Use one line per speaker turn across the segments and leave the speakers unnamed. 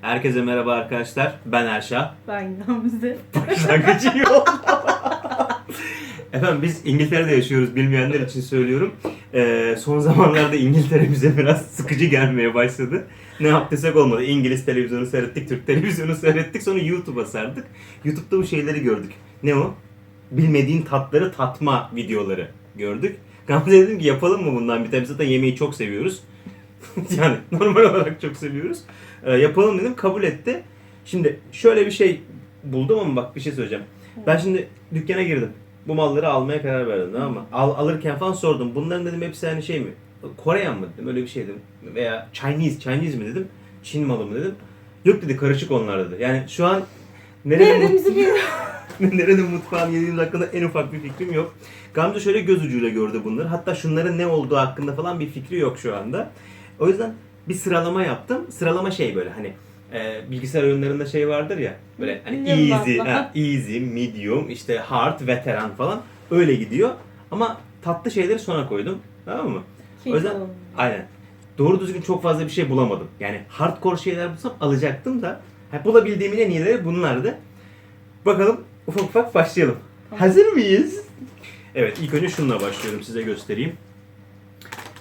Herkese merhaba arkadaşlar. Ben Erşah.
Ben Gamze.
Başlangıcı oldu. Efendim biz İngiltere'de yaşıyoruz bilmeyenler için söylüyorum. Ee, son zamanlarda İngiltere bize biraz sıkıcı gelmeye başladı. Ne yaptıysak olmadı. İngiliz televizyonu seyrettik, Türk televizyonu seyrettik. Sonra YouTube'a sardık. YouTube'da bu şeyleri gördük. Ne o? Bilmediğin tatları tatma videoları gördük. Gamze dedim ki yapalım mı bundan bir tane? Zaten yemeği çok seviyoruz. yani normal olarak çok seviyoruz. Ee, yapalım dedim kabul etti. Şimdi şöyle bir şey buldum ama bak bir şey söyleyeceğim. Ben şimdi dükkana girdim. Bu malları almaya karar verdim tamam mı? Al, alırken falan sordum. Bunların dedim hepsi hani şey mi? Koreyan mı dedim öyle bir şey dedim. Veya Chinese, Chinese mi dedim. Çin malı mı dedim. Yok dedi karışık onlar dedi. Yani şu an nerede
Neremizi bilmiyorum.
Nerede mutfağın yediğimiz hakkında en ufak bir fikrim yok. Gamze şöyle göz ucuyla gördü bunları. Hatta şunların ne olduğu hakkında falan bir fikri yok şu anda. O yüzden bir sıralama yaptım. Sıralama şey böyle hani e, bilgisayar oyunlarında şey vardır ya böyle hani easy, ha, easy, medium, işte hard, veteran falan öyle gidiyor. Ama tatlı şeyleri sona koydum. Tamam mı? O yüzden aynen. Doğru düzgün çok fazla bir şey bulamadım. Yani hardcore şeyler bulsam alacaktım da ha, bulabildiğimin en iyileri bunlardı. Bakalım ufak ufak başlayalım.
Tamam.
Hazır mıyız? Evet ilk önce şununla başlıyorum size göstereyim.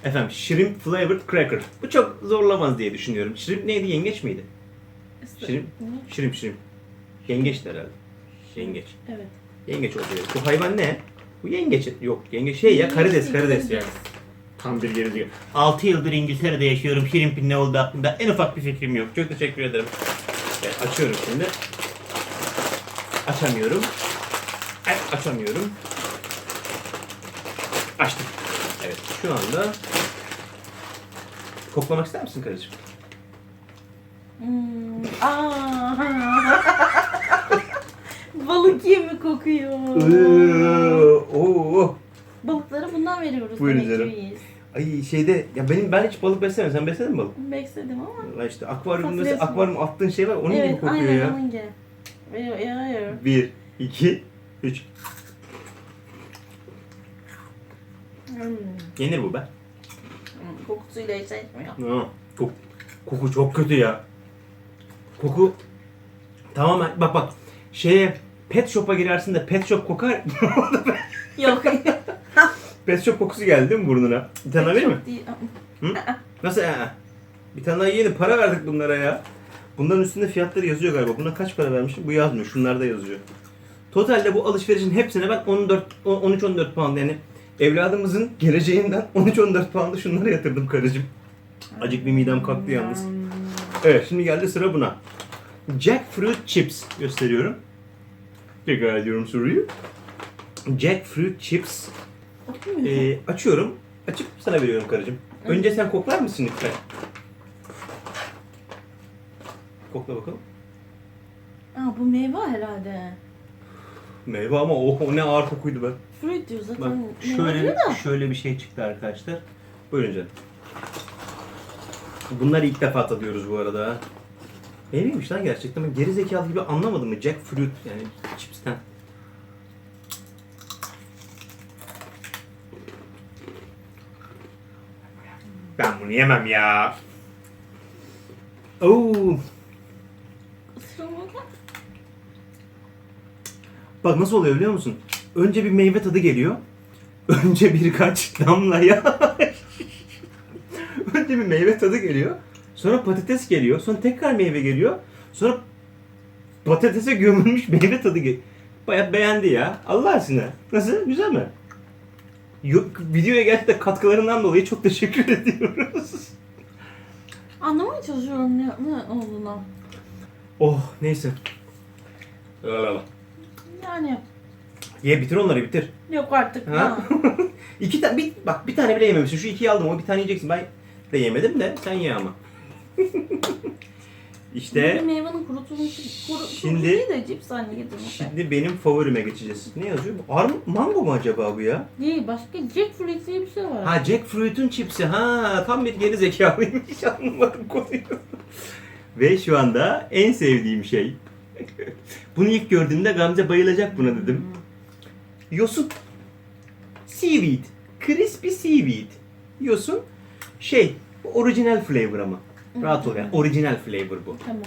Efendim shrimp flavored cracker. Bu çok zorlamaz diye düşünüyorum. Shrimp neydi? Yengeç miydi? Shrimp, shrimp, shrimp. Yengeçti herhalde. Yengeç.
Evet.
Yengeç oluyor. Bu hayvan ne? Bu yengeç. Yok yengeç şey ya karides karides ya. Tam bir geri 6 yıldır İngiltere'de yaşıyorum. Shrimp'in ne olduğu hakkında en ufak bir fikrim yok. Çok teşekkür ederim. Evet, açıyorum şimdi. Açamıyorum. Ay, açamıyorum. Açtım. Şu anda koklamak ister misin karıcığım?
Hmm. Aa. Balık yemi kokuyor.
Oo.
Balıklara bundan veriyoruz.
Buyurun
demek
canım. Ay şeyde ya benim ben hiç balık beslemem. Sen besledin mi balık?
Bekledim ama.
Lan işte akvaryumda
Hatırlıyorsun.
akvaryum attığın şey var onun gibi
evet,
kokuyor
aynen
ya.
onun gibi. Ya, ya, ya.
Bir, iki, üç.
Hmm.
Yenir bu be.
Hmm, Kokusuyla hiç etmiyor.
Kok- koku çok kötü ya. Koku tamamen bak bak şeye pet shop'a girersin de pet shop kokar.
Yok.
pet shop kokusu geldi değil mi burnuna? Bir tane vereyim mi? Nasıl ya? Bir tane daha yiyelim. Para verdik bunlara ya. Bunların üstünde fiyatları yazıyor galiba. Buna kaç para vermişim? Bu yazmıyor. Şunlarda yazıyor. Totalde bu alışverişin hepsine ben 14 13-14 pound yani evladımızın geleceğinden 13-14 pound'ı şunlara yatırdım karıcığım. Acık bir midem kalktı yalnız. Evet şimdi geldi sıra buna. Jackfruit chips gösteriyorum. Tekrar ediyorum soruyu. Jackfruit chips. Ee, açıyorum. Açıp sana veriyorum karıcığım. Önce sen koklar mısın lütfen? Kokla bakalım.
Aa, bu meyve herhalde.
Meyve ama o, o ne ağır kokuydu be.
Fruit diyor zaten.
Bak
meyve
şöyle
da.
şöyle bir şey çıktı arkadaşlar. Buyurun canım. Bunları ilk defa tadıyoruz bu arada. ha. Neymiş lan gerçekten? Ben geri zekalı gibi anlamadım mı? Jackfruit yani chipsten. Ben bunu yemem ya. Oo,
Isırma bak.
Bak nasıl oluyor biliyor musun? Önce bir meyve tadı geliyor. Önce birkaç damla ya. Önce bir meyve tadı geliyor. Sonra patates geliyor. Sonra tekrar meyve geliyor. Sonra patatese gömülmüş meyve tadı geliyor. Baya beğendi ya. Allah aşkına. Nasıl? Güzel mi? Yok, videoya gerçekten katkılarından dolayı çok teşekkür ediyoruz.
Anlamaya çalışıyorum ne, ne olduğunu.
Oh neyse. Lalala.
Yani
Ye bitir onları bitir.
yok artık.
Ha?
Ha?
iki tane bir bak bir tane bile yememişsin. Şu ikiyi aldım. O bir tane yiyeceksin. Ben de yemedim de sen ye ama. İşte
meyvenin kurutulmuş, kuru,
Şimdi-
Şimdi, değil de cips haline getirmiş.
şimdi benim favorime geçeceğiz. Ne yazıyor? Bu Arm mango mu acaba bu ya?
Değil başka jackfruit diye bir şey var.
Ha jackfruit'un chipsi. Ha tam bir geri zekalıymış. Anlamadım konuyu. Ve şu anda en sevdiğim şey. Bunu ilk gördüğümde Gamze bayılacak buna dedim. Yosun. Seaweed. Crispy seaweed. Yosun. Şey, orijinal flavor ama. Rahat ol yani. Orijinal flavor bu.
Tamam.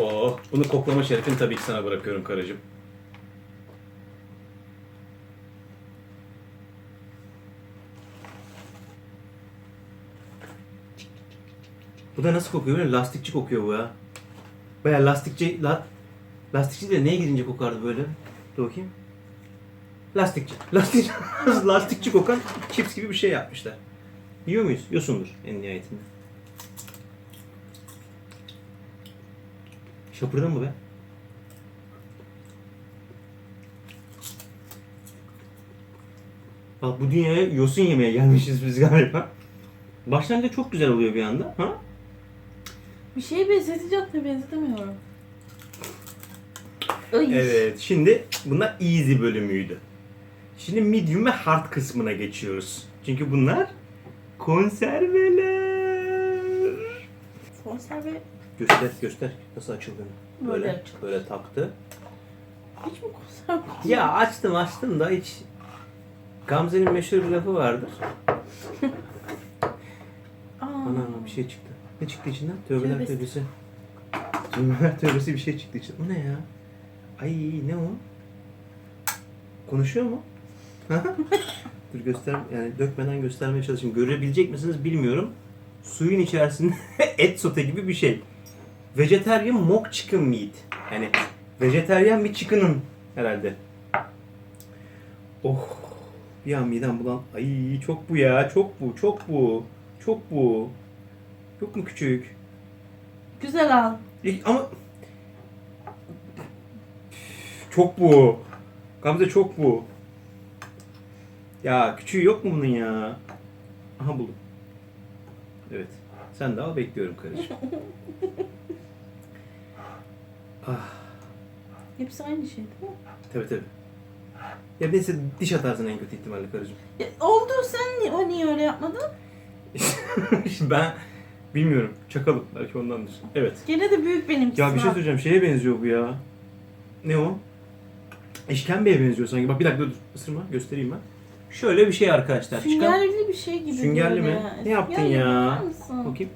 Oh, bunu koklama şerefini tabii ki sana bırakıyorum karıcığım. Bu da nasıl kokuyor böyle? Lastikçi kokuyor bu ya. Baya lastikçi, la, lastikçi de neye girince kokardı böyle? Dur bakayım. Lastikçi. Lastikçi, lastikçi kokan chips gibi bir şey yapmışlar. Yiyor muyuz? Yosundur en nihayetinde. Şapırdın mı be? Bak bu dünyaya yosun yemeye gelmişiz biz galiba. Başlangıçta çok güzel oluyor bir anda. Ha?
Bir şeye benzeteceğim de benzetemiyorum. Ay.
Evet. Şimdi bunlar easy bölümüydü. Şimdi medium ve hard kısmına geçiyoruz. Çünkü bunlar konserveler.
Konserve
Göster göster nasıl açıldığını.
Böyle
Böyle
açıldı.
böyle taktı.
hiç mi konserve?
Ya açtım açtım da hiç Gamze'nin meşhur bir lafı vardır.
Aa.
Ana bir şey çıktı. Ne çıktı içinden? Tövbeler
Tövbesi.
tövbesi. Tövbeler tövbesi bir şey çıktı içinden. O ne ya? Ay ne o? Konuşuyor mu? Dur göster yani dökmeden göstermeye çalışayım. Görebilecek misiniz bilmiyorum. Suyun içerisinde et sote gibi bir şey. Vegetarian mock chicken meat. Yani vejeteryan bir chicken'ın herhalde. Oh. Bir an midem bulan. Ay çok bu ya. Çok bu. Çok bu. Çok bu. Yok mu küçük?
Güzel al.
İlk- Ama çok bu. Gamze çok bu. Ya küçüğü yok mu bunun ya? Aha buldum. Evet. Sen daha bekliyorum karıcığım. ah,
Hepsi aynı şey değil mi?
tabii tabii. Ya neyse diş atarsın en kötü ihtimalle karıcığım.
Ya, oldu sen ni- o niye öyle yapmadın?
Şimdi ben bilmiyorum. Çakalım. Belki ondandır. Evet.
Gene de büyük benimkisi.
Ya bir şey söyleyeceğim. Şeye benziyor bu ya. Ne o? İşkembeye benziyor sanki. Bak bir dakika dur. Isırma. Göstereyim ben. Şöyle bir şey arkadaşlar. Çıkan...
Süngerli bir şey gibi.
Süngerli
böyle.
mi? Ne yaptın
Süngerli
ya?
bakar mısın?
Bakayım.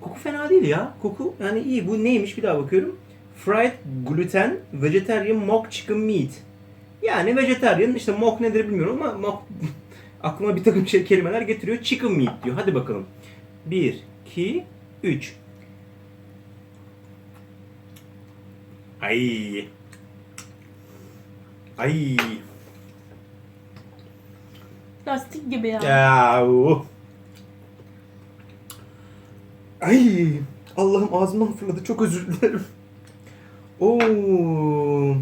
Koku fena değil ya. Koku yani iyi. Bu neymiş bir daha bakıyorum. Fried gluten vegetarian mock chicken meat. Yani vegetarian işte mock nedir bilmiyorum ama mock aklıma bir takım şey kelimeler getiriyor. Chicken meat diyor. Hadi bakalım. 1, 2, 3. Ay. Ay.
Lastik gibi ya.
Ya. Ay. Allah'ım ağzımdan fırladı. Çok özür dilerim. Oo.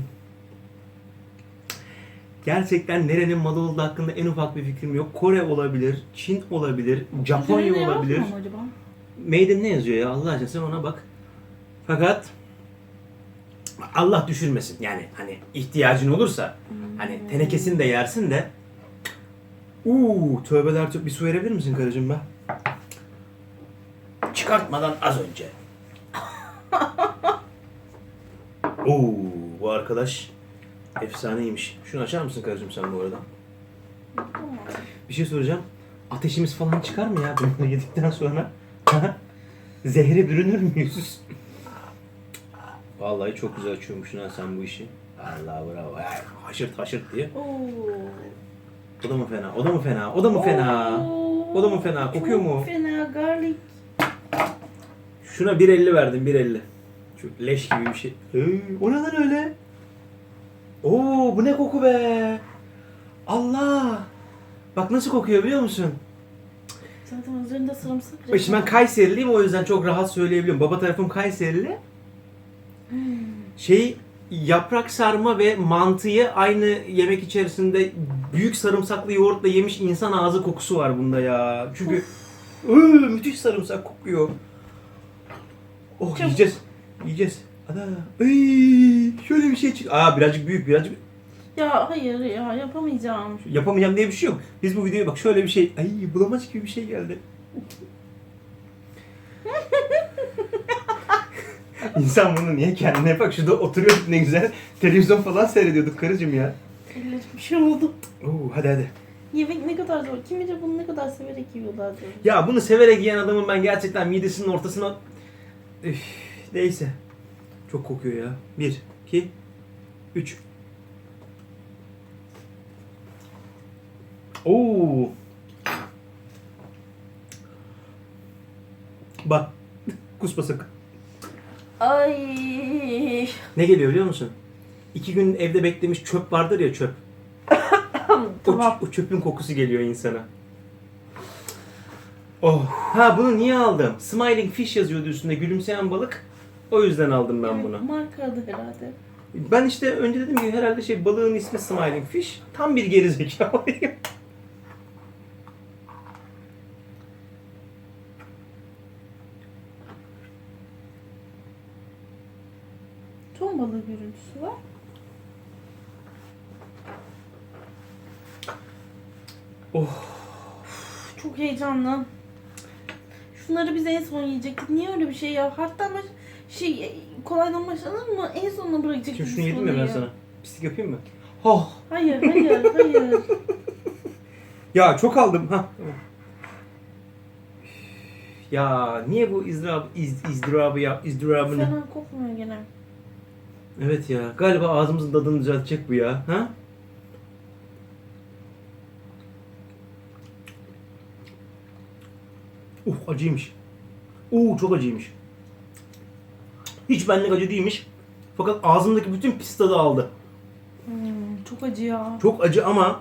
Gerçekten nerenin malı olduğu hakkında en ufak bir fikrim yok. Kore olabilir, Çin olabilir, Japonya
Üzerine
olabilir.
yazmıyor mu acaba?
Made in ne yazıyor ya Allah aşkına sen ona bak. Fakat Allah düşürmesin. Yani hani ihtiyacın olursa hani tenekesini de yersin de Uuu tövbeler tövbe bir su verebilir misin karıcığım be? Çıkartmadan az önce. Oo bu arkadaş efsaneymiş. Şunu açar mısın karıcığım sen bu arada?
Tamam.
Bir şey soracağım. Ateşimiz falan çıkar mı ya bunları yedikten sonra? Zehre bürünür müyüz? Vallahi çok güzel açıyormuşsun ha sen bu işi. Allah bravo. Ay, Haşırt haşırt diye.
Oo.
O da mı fena? O da mı fena? O da mı fena? O da mı fena? Kokuyor
Çok
mu?
fena garlic.
Şuna 1.50 verdim 1.50. Şu leş gibi bir şey. Hey, o ne lan öyle? Oo bu ne koku be? Allah! Bak nasıl kokuyor biliyor musun?
Zaten üzerinde sarımsak.
Bak Şimdi ben Kayseriliyim o yüzden çok rahat söyleyebiliyorum. Baba tarafım Kayserili. Şey yaprak sarma ve mantıyı aynı yemek içerisinde büyük sarımsaklı yoğurtla yemiş insan ağzı kokusu var bunda ya. Çünkü ıı, müthiş sarımsak kokuyor. Oh
Çok-
yiyeceğiz. Yiyeceğiz. Ana. Ay, şöyle bir şey çık. Aa birazcık büyük birazcık
Ya hayır ya yapamayacağım.
yapamayacağım diye bir şey yok. Biz bu videoya bak şöyle bir şey. Ay bulamaç gibi bir şey geldi. İnsan bunu niye kendine bak şurada oturuyorduk ne güzel televizyon falan seyrediyorduk karıcığım ya.
Ellerim bir şey oldu.
Oo hadi hadi.
Yemek ne kadar zor. Kim bilir bunu ne kadar severek yiyorlar diyorum.
Ya bunu severek yiyen adamın ben gerçekten midesinin ortasına... Üf, neyse. Çok kokuyor ya. Bir, iki, üç. Oo. Bak. Kusma sakın.
Ay.
Ne geliyor biliyor musun? İki gün evde beklemiş çöp vardır ya çöp. O,
Tamam.
ç- o çöpün kokusu geliyor insana. Oh. Ha bunu niye aldım? Smiling fish yazıyordu üstünde gülümseyen balık. O yüzden aldım ben
Evet,
bunu.
Marka adı herhalde.
Ben işte önce dedim ki herhalde şey balığın ismi Smiling Fish. Tam bir gerizekalıyım.
Ton balığı görüntüsü var.
Oh.
Çok heyecanlı. Şunları biz en son yiyecektik. Niye öyle bir şey ya? Hatta baş, şey kolaydan başlanır mı? En sonuna bırakacaktık.
Şimdi şunu yedim ya ben sana. Pislik yapayım mı? Oh.
Hayır, hayır, hayır.
Ya çok aldım. Ha. Ya niye bu izdirab, iz, izdirabı ya, izdirabını?
Fena kokmuyor gene.
Evet ya galiba ağzımızın tadını düzeltecek bu ya. Ha? Uh acıymış. Uh çok acıymış. Hiç benlik acı değilmiş. Fakat ağzımdaki bütün pis tadı aldı.
Hmm, çok acı ya.
Çok acı ama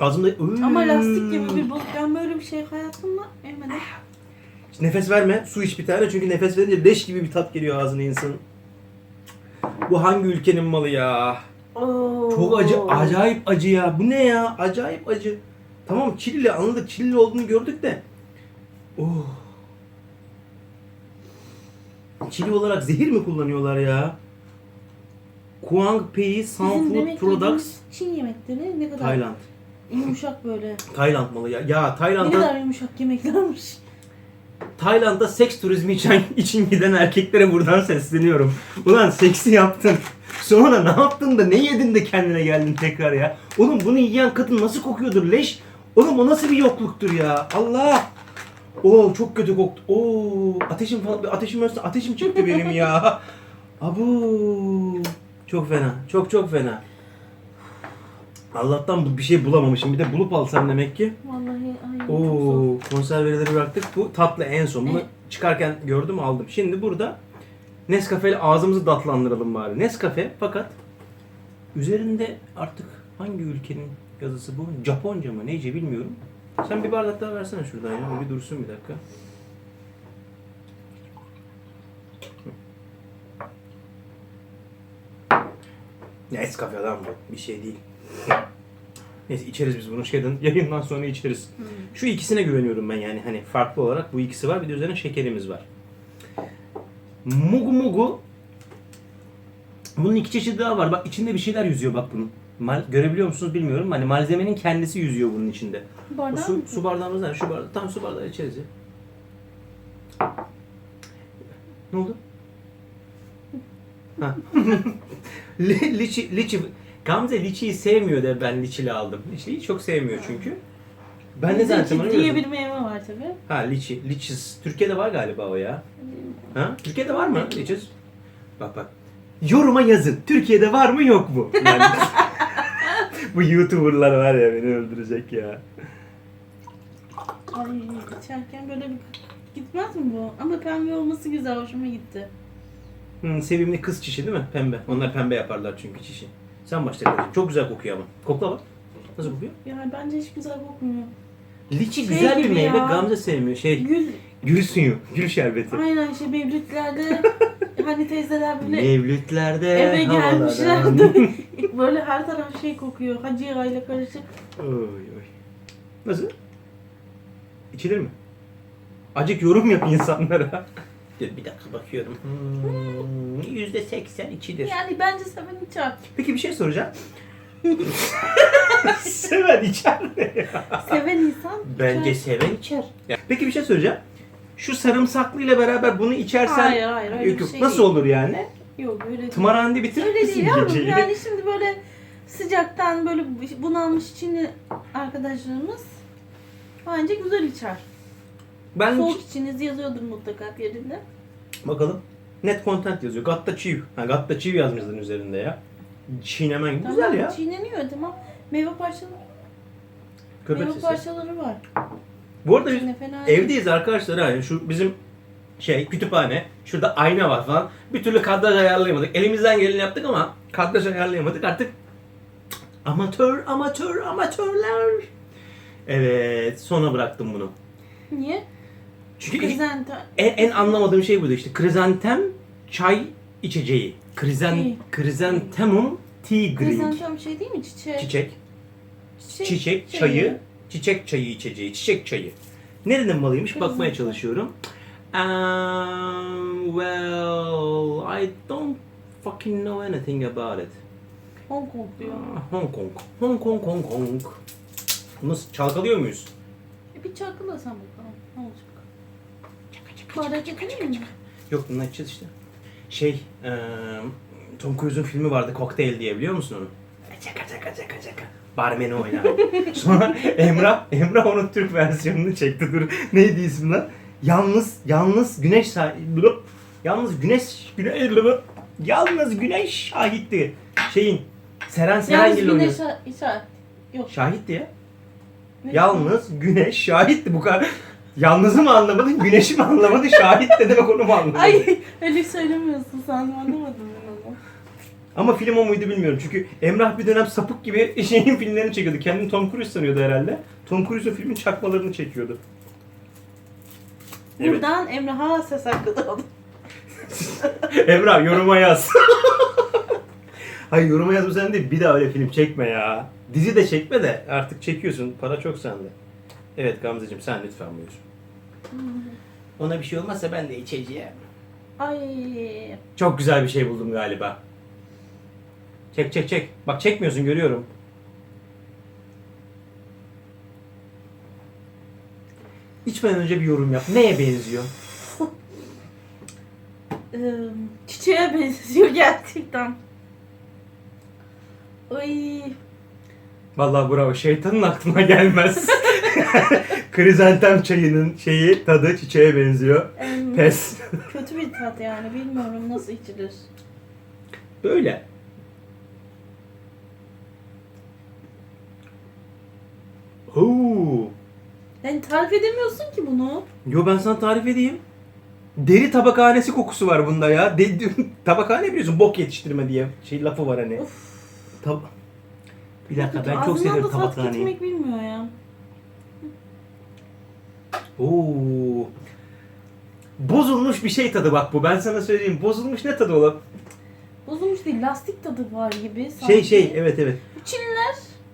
ağzımda...
Ama lastik gibi bir balık. Ben böyle bir şey hayatımda yemedim.
Nefes verme. Su iç bir tane çünkü nefes verince leş gibi bir tat geliyor ağzına insanın. Bu hangi ülkenin malı ya?
Oo.
Çok acı, acayip acı ya. Bu ne ya? Acayip acı. Tamam Çilili anladık. Çilili olduğunu gördük de. Oh. Çili olarak zehir mi kullanıyorlar ya? Kuang Pei
Bizim demek
Products
Çin yemekleri ne kadar
Tayland.
yumuşak böyle.
Tayland malı ya. Ya
Ne
Tayland'da
kadar yumuşak yemeklermiş.
Tayland'da seks turizmi için, için giden erkeklere buradan sesleniyorum. Ulan seksi yaptın. Sonra ne yaptın da ne yedin de kendine geldin tekrar ya. Oğlum bunu yiyen kadın nasıl kokuyordur leş? Oğlum o nasıl bir yokluktur ya? Allah! Oo çok kötü koktu. Oo ateşim falan ateşim ölse ateşim çıktı benim ya. Abu çok fena. Çok çok fena. Allah'tan bu- bir şey bulamamışım. Bir de bulup alsam demek ki.
Vallahi ay çok zor.
Oo, konserveleri bıraktık. Bu tatlı en son. Bunu çıkarken gördüm aldım. Şimdi burada Nescafe ile ağzımızı tatlandıralım bari. Nescafe fakat üzerinde artık hangi ülkenin yazısı bu? Japonca mı? Neyce bilmiyorum. Sen bir bardak daha versene şuradan ya. Bir dursun bir dakika. Nescafe lan bu. Bir şey değil. Neyse içeriz biz bunu şeyden yayından sonra içeriz.
Hmm.
Şu ikisine güveniyorum ben yani hani farklı olarak bu ikisi var bir de üzerine şekerimiz var. Mugu mugu bunun iki çeşidi daha var. Bak içinde bir şeyler yüzüyor bak bunun. Mal, görebiliyor musunuz bilmiyorum. Hani malzemenin kendisi yüzüyor bunun içinde.
Bardağı
su,
mı?
su bardağımız nerede? Şu bardağı. Tam su bardağı içeriz ya. Ne oldu? Ha. Li- liçi, liçi. Gamze liçiyi sevmiyor de ben liçili aldım. Liçiyi çok sevmiyor çünkü. Ben de zaten
Zeki diye bir meyve var tabi.
Ha liçi, liçiz. Türkiye'de var galiba o ya. Ha? Türkiye'de var mı liçiz? Bak bak. Yoruma yazın. Türkiye'de var mı yok mu? Yani, bu YouTuber'lar var ya beni öldürecek ya.
Ay içerken böyle bir gitmez mi bu? Ama pembe olması güzel hoşuma gitti.
Hmm, sevimli kız çişi değil mi? Pembe. Onlar pembe yaparlar çünkü çişi. Sen başla kardeşim. Çok güzel kokuyor ama. Kokla bak. Nasıl kokuyor?
Yani bence hiç güzel kokmuyor.
Liçi
Şey
güzel bir meyve.
ya.
Gamze sevmiyor. Şey,
Gül,
gül suyu. Gül şerbeti.
aynen şey mevlütlerde hani teyzeler böyle
Mevlütlerde
eve gelmişler
havalardan-
de böyle her taraf şey kokuyor. Hacı ile karışık.
Oy oy. Nasıl? İçilir mi? Acık yorum yap insanlara. Dur bir dakika bakıyorum. Hmm, Yüzde seksen içilir.
Yani bence seven içer.
Peki bir şey soracağım. Seven içer ne ya?
Seven insan
Bence
içer.
seven içer. Peki bir şey söyleyeceğim. Şu sarımsaklı ile beraber bunu içersen
Hayır hayır öyle
Yok,
bir
yok.
şey
nasıl
değil.
olur yani?
Yok öyle değil.
Tımarhanede bitirir
Öyle
misin
değil yavrum.
geceyi?
Yani şimdi böyle sıcaktan böyle bunalmış Çinli arkadaşlarımız bence güzel içer.
Ben
Soğuk içiniz yazıyordur mutlaka yerinde.
bakalım. Net content yazıyor. Gatta Chiv. Ha Gatta Chiv yazmışlar üzerinde ya. Çiğnemen güzel
Tamam,
ya.
Çiğneniyor tamam. Meyve parçaları,
Köpek
meyve
sesi.
parçaları var.
Bu arada biz evdeyiz arkadaşlar. Ha. Şu bizim şey kütüphane. Şurada ayna var falan. Bir türlü kadraj ayarlayamadık. Elimizden geleni yaptık ama kadraj ayarlayamadık. Artık amatör, amatör, amatörler. Evet, sona bıraktım bunu.
Niye?
Çünkü en, en anlamadığım şey buydu işte. Krizantem çay içeceği. Krizen,
İyi.
krizentemum tea drink.
Krizantem şey değil mi? Çiçek.
Çiçek.
Çiçek,
Çiçek çayı, çiçek çayı içeceği, çiçek çayı. Nerenin malıymış bakmaya çalışıyorum. Um, well, I don't fucking know anything about it.
Hong Kong diyor.
Ah, Hong Kong. Hong Kong, Hong Kong. Bunu çalkalıyor muyuz?
E bir çakılasan bakalım. Ne olacak? Bardak getireyim mi?
Yok bunu açacağız işte. Şey, eee Tom Cruise'un filmi vardı Cocktail diye biliyor musun onu? Çaka çaka çaka çaka. Barmeni oynar. Sonra Emrah, Emrah onun Türk versiyonunu çekti. Dur neydi ismi lan? Yalnız, yalnız güneş sahibi. Yalnız güneş, güneş, yalnız güneş şahitti. Şeyin, Seren
Yalnız
Serengil oynuyor.
güneş işaret. Yok.
Şahitti ya.
Ne-
Yalnız güneş şahitti bu kadar. Yalnızı mı anlamadın, güneşi mi anlamadın, şahit ne demek onu mu anlamadın?
Ay öyle söylemiyorsun sen anlamadım ben onu.
Ama film o muydu bilmiyorum. Çünkü Emrah bir dönem sapık gibi şeyin filmlerini çekiyordu. Kendini Tom Cruise sanıyordu herhalde. Tom Cruise'un filmin çakmalarını çekiyordu. Evet.
Buradan Emrah'a ses hakkı doğdu.
Emrah yoruma yaz. Hayır yoruma yazmasan değil bir daha öyle film çekme ya. Dizi de çekme de artık çekiyorsun. Para çok sende. Evet Gamzeciğim sen lütfen buyur. Ona bir şey olmazsa ben de içeceğim.
Ay.
Çok güzel bir şey buldum galiba. Çek çek çek. Bak çekmiyorsun görüyorum. İçmeden önce bir yorum yap. Neye benziyor?
çiçeğe benziyor gerçekten. Ay.
Vallahi bravo. Şeytanın aklına gelmez. Krizantem çayının şeyi tadı çiçeğe benziyor.
em,
Pes.
Kötü bir tat yani bilmiyorum nasıl içilir.
Böyle. Oo.
Yani tarif edemiyorsun ki bunu.
Yo ben sana tarif edeyim. Deri tabakhanesi kokusu var bunda ya. De, tabakhane biliyorsun bok yetiştirme diye şey lafı var hani.
Of.
Tab bir dakika ben çok
Ağzından
severim
da tat
tabakhaneyi.
bilmiyor ya.
Oo. Bozulmuş bir şey tadı bak bu. Ben sana söyleyeyim. Bozulmuş ne tadı oğlum?
Bozulmuş değil lastik tadı var gibi. Sanki.
Şey şey evet evet.
Çinliler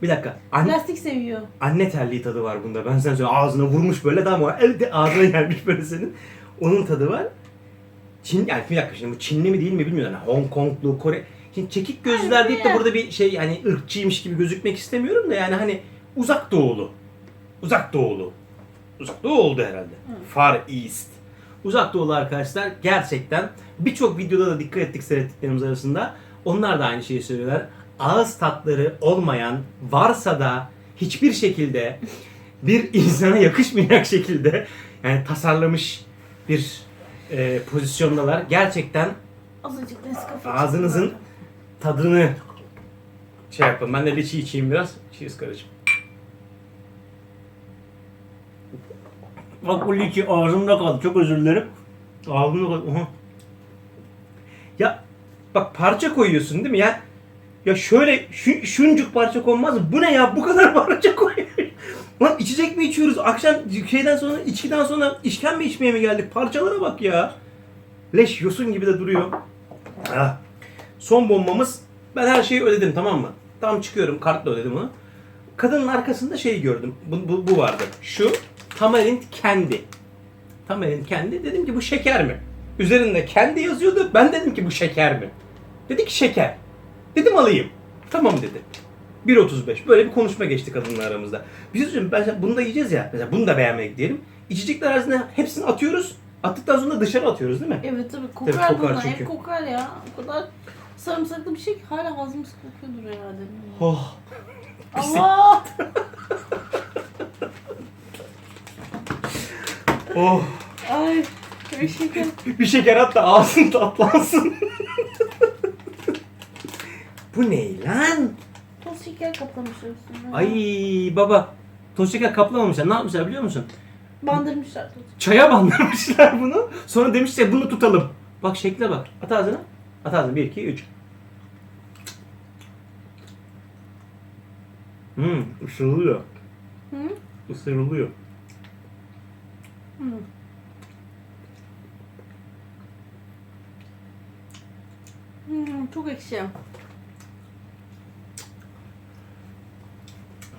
Bir dakika. Anne,
lastik seviyor.
anne terliği tadı var bunda. Ben sana söyleyeyim. Ağzına vurmuş böyle daha mı? Elde ağzına gelmiş böyle senin. Onun tadı var. Çin yani bir dakika şimdi bu Çinli mi değil mi bilmiyorum. Yani Hong Konglu, Kore. Şimdi çekik gözlüler deyip de burada bir şey hani ırkçıymış gibi gözükmek istemiyorum da yani hani uzak doğulu. Uzak doğulu. Uzak doğu oldu herhalde.
Hı.
Far East. Uzak doğulu arkadaşlar gerçekten birçok videoda da dikkat ettik seyrettiklerimiz arasında. Onlar da aynı şeyi söylüyorlar. Ağız tatları olmayan varsa da hiçbir şekilde bir insana yakışmayacak şekilde yani tasarlamış bir e, pozisyondalar. Gerçekten
Azıcık Nescafe.
Ağzınızın- tadını şey yapın. Ben de liçi içeyim biraz. Cheers karıcığım. Bak bu liçi ağzımda kaldı. Çok özür dilerim. Ağzımda kaldı. Aha. Ya bak parça koyuyorsun değil mi ya? Ya şöyle şu, şuncuk parça konmaz mı? Bu ne ya? Bu kadar parça koyuyor. Lan içecek mi içiyoruz? Akşam şeyden sonra, içkiden sonra işkembe içmeye mi geldik? Parçalara bak ya. Leş yosun gibi de duruyor. Ah. Son bombamız. Ben her şeyi ödedim tamam mı? Tam çıkıyorum kartla ödedim onu. Kadının arkasında şey gördüm. Bu, bu, bu vardı. Şu Tamarind kendi. Tamarind kendi. Dedim ki bu şeker mi? Üzerinde kendi yazıyordu. Ben dedim ki bu şeker mi? Dedi ki şeker. Dedim alayım. Tamam dedi. 1.35. Böyle bir konuşma geçti kadınla aramızda. Bir şey söyleyeyim. Ben bunu da yiyeceğiz ya. Mesela bunu da beğenmek diyelim. İçecekler arasında hepsini atıyoruz. Attıktan sonra dışarı atıyoruz değil mi?
Evet tabii kokar
kokar
bunlar.
çünkü.
Hep kokar ya. O kadar sarımsaklı bir şey ki hala ağzımız kokuyordur herhalde.
Oh.
Allah!
Oh.
Ay bir gel.
Bir şeker at da ağzın tatlansın. Bu ne lan?
Toz şeker kaplamışlar üstüne.
Ay baba. Toz şeker kaplamamışlar. Ne yapmışlar biliyor musun?
Bandırmışlar toz.
Çaya bandırmışlar bunu. Sonra demişler bunu tutalım. Bak şekle bak. At ağzına. At ağzına. 1, 2, 3. Hmm, ısırılıyor.
Hı?
Isırılıyor.
Hı. Hmm, çok ekşi.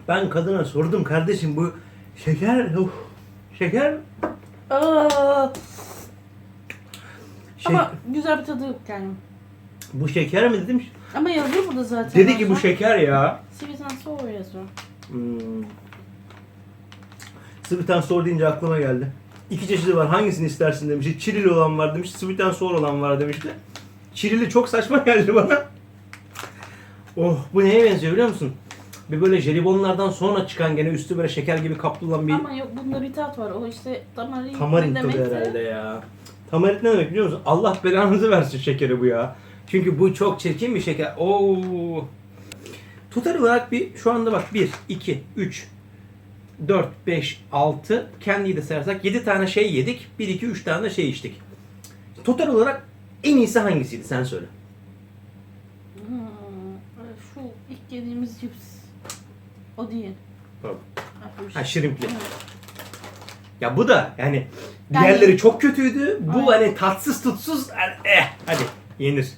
Ben kadına sordum kardeşim bu şeker, oh, şeker,
Aa,
şey,
ama güzel bir tadı yok yani.
bu şeker mi dedim.
Ama yazıyor burada zaten.
Dedi ki bu şeker ya.
Sweet and sour yazıyor.
Hmm. Sweet and sour deyince aklıma geldi. İki çeşidi var. Hangisini istersin demişti. Çilili olan var demiş. Sweet and sour olan var demişti. Çilili çok saçma geldi bana. Oh bu neye benziyor biliyor musun? Bir böyle jelibonlardan sonra çıkan gene üstü böyle şeker gibi kaplı bir
Ama yok bunda bir tat var. O işte tamarin,
tamarin tadı
demekse-
herhalde ya. Tamarin ne demek biliyor musun? Allah belanızı versin şekeri bu ya. Çünkü bu çok çirkin bir şeker. Oo. Total olarak bir şu anda bak 1, 2, 3, 4, 5, 6 kendiyi de sayarsak 7 tane şey yedik. 1, 2, 3 tane de şey içtik. Total olarak en iyisi hangisiydi sen söyle.
Hmm, şu ilk yediğimiz cips. O değil.
Tamam.
Ha,
şirimpli. Ya bu da yani
Yani-
diğerleri çok kötüydü. Bu
Aynen.
hani tatsız tutsuz yani, eh hadi yenir.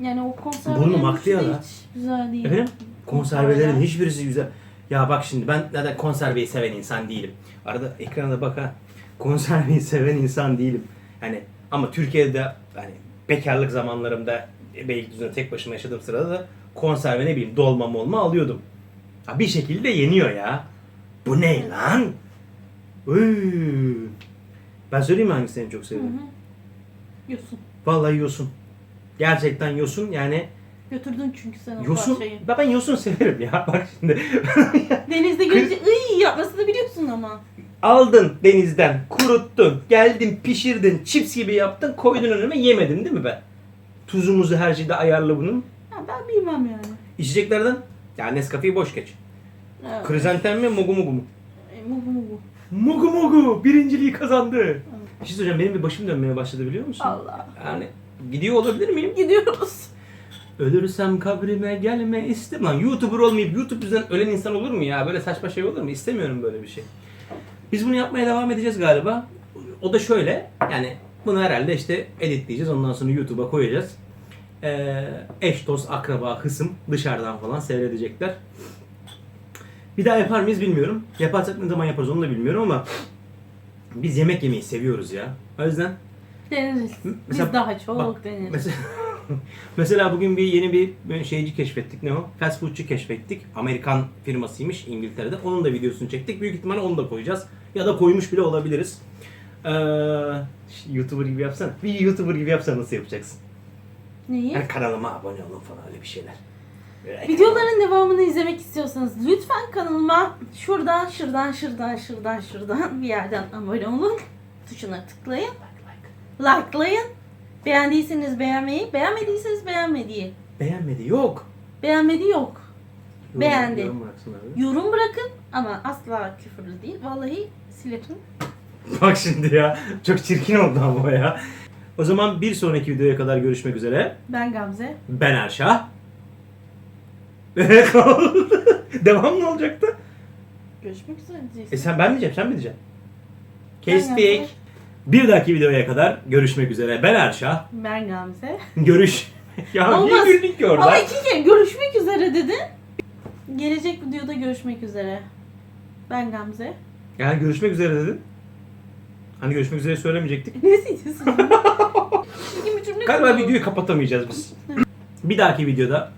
Yani o konserve
Burnum aktı ya
hiç güzel değil.
Efendim? Konservelerin
Konserveler.
hiçbirisi güzel. Ya bak şimdi ben zaten konserveyi seven insan değilim. Arada ekrana bak ha. Konserveyi seven insan değilim. Yani ama Türkiye'de hani bekarlık zamanlarımda Beylikdüzü'nde tek başıma yaşadığım sırada da konserve ne bileyim dolma molma alıyordum. Ha bir şekilde yeniyor ya. Bu ne lan? Üy. Ben söyleyeyim mi hangisini en çok seviyorum?
Yosun.
Vallahi yosun. Gerçekten yosun yani
Götürdün çünkü sen o
yosun.
parçayı.
Ben, ben yosun severim ya bak şimdi.
Denizde görünce ıy yapmasını biliyorsun ama.
Aldın denizden, kuruttun, geldin pişirdin, chips gibi yaptın, koydun önüme yemedin değil mi ben? Tuzumuzu her şeyde ayarlı bunun.
Ha, ben bilmem yani.
İçeceklerden, ya Nescafe'yi boş geç.
Evet.
Krizantem mi, mugu mugu mu?
E, mugu mugu.
Mugu mugu birinciliği kazandı. Bir şey söyleyeceğim, benim bir başım dönmeye başladı biliyor musun?
Allah.
Yani gidiyor olabilir miyim?
Gidiyoruz.
Ölürsem kabrime gelme istem. Lan YouTuber olmayıp YouTube yüzünden ölen insan olur mu ya? Böyle saçma şey olur mu? İstemiyorum böyle bir şey. Biz bunu yapmaya devam edeceğiz galiba. O da şöyle. Yani bunu herhalde işte editleyeceğiz. Ondan sonra YouTube'a koyacağız. Ee, eş, dost, akraba, hısım dışarıdan falan seyredecekler. Bir daha yapar mıyız bilmiyorum. Yaparsak ne zaman yaparız onu da bilmiyorum ama biz yemek yemeyi seviyoruz ya. O yüzden
Deneriz.
Mesela-
Biz daha çok
bak,
deneriz.
Mesela mesela bugün bir yeni bir şeyci keşfettik ne o? Fast foodçu keşfettik. Amerikan firmasıymış İngiltere'de. Onun da videosunu çektik. Büyük ihtimalle onu da koyacağız. Ya da koymuş bile olabiliriz. Ee, YouTuber gibi yapsana. Bir YouTuber gibi yapsana nasıl yapacaksın?
Neyi?
Yani kanalıma abone olun falan öyle bir şeyler. Böyle
Videoların devamını izlemek istiyorsanız lütfen kanalıma şuradan şuradan şuradan şuradan şuradan bir yerden abone olun. Tuşuna tıklayın. Likelayın. Beğendiyseniz beğenmeyi, beğenmediyseniz beğenmediği.
Beğenmedi yok.
Beğenmedi yok.
Yorum-
Beğendi.
yorum.
Yorum bırakın ama asla küfürlü değil. Vallahi silerim.
Bak şimdi ya. Çok çirkin oldu ama ya. O zaman bir sonraki videoya kadar görüşmek üzere.
Ben Gamze.
Ben Erşah. Devam ne olacaktı?
Görüşmek üzere
E
diyeceksin.
sen ben diyeceğim, sen mi diyeceksin? Kestik. Bir dahaki videoya kadar görüşmek üzere. Ben Erşah.
Ben Gamze.
Görüş. ya
Olmaz.
niye güldük ki orada?
Ama iki kere görüşmek üzere dedin. Gelecek videoda görüşmek üzere. Ben Gamze.
Yani görüşmek üzere dedin. Hani görüşmek üzere söylemeyecektik.
Ne diyorsun? Çirkin bir cümle
Galiba videoyu kapatamayacağız biz. bir dahaki videoda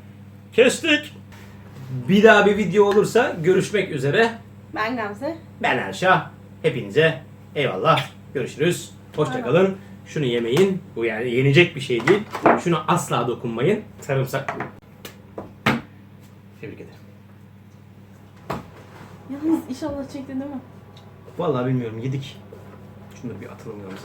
kestik. Bir daha bir video olursa görüşmek üzere.
Ben Gamze.
Ben Erşah. Hepinize eyvallah. Görüşürüz. Hoşçakalın. Şunu yemeyin. Bu yani yenecek bir şey değil. Şuna asla dokunmayın. Sarımsak. Tebrik ederim.
Yalnız inşallah çekti değil mi?
Vallahi bilmiyorum yedik. Şunu da bir atalım yalnız.